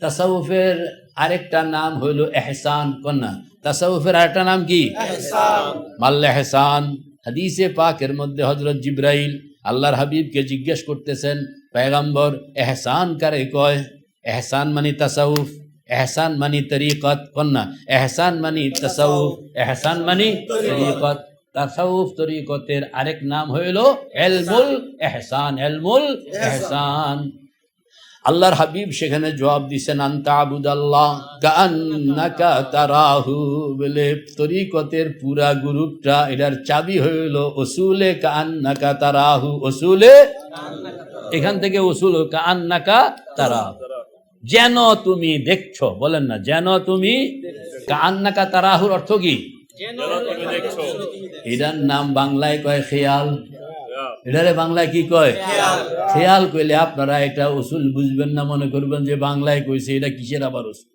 তাসাউফের আরেকটা নাম হইল এহসান কন্যা তাসাউফের আরেকটা নাম কি মাল্লা এহসান হাদিসে পাকের মধ্যে হজরত জিব্রাইল আল্লাহর হাবিবকে জিজ্ঞেস করতেছেন পেগম্বর এহসান কারে কয় এহসান মানি তাসাউফ এহসান মানি তরিকত কন্যা এহসান মানি তাসাউফ এহসান মানি তরিকত তাসাউফ তরিকতের আরেক নাম হইল এলমুল এহসান এলমুল এহসান আল্লাহর হাবিব সেখানে জবাব দিছেন আন্তা আবুদাল্লাহ কান্নাকা তারাহু বলে তরিকতের পুরা গ্রুপটা এটার চাবি হইল ওসুলে কান্নাকা তারাহু ওসুলে এখান থেকে ওসুল কান্নাকা তারাহু যেন তুমি দেখছ বলেন না যেন তুমি কান্নাকা তারাহুর অর্থ কি? এটার নাম বাংলায় কয় খেয়াল এটারে বাংলায় কি কয়? খেয়াল। কইলে আপনারা এটা উসুল বুঝবেন না মনে করবেন যে বাংলায় কইছে এটা কিসের আবার উসুল?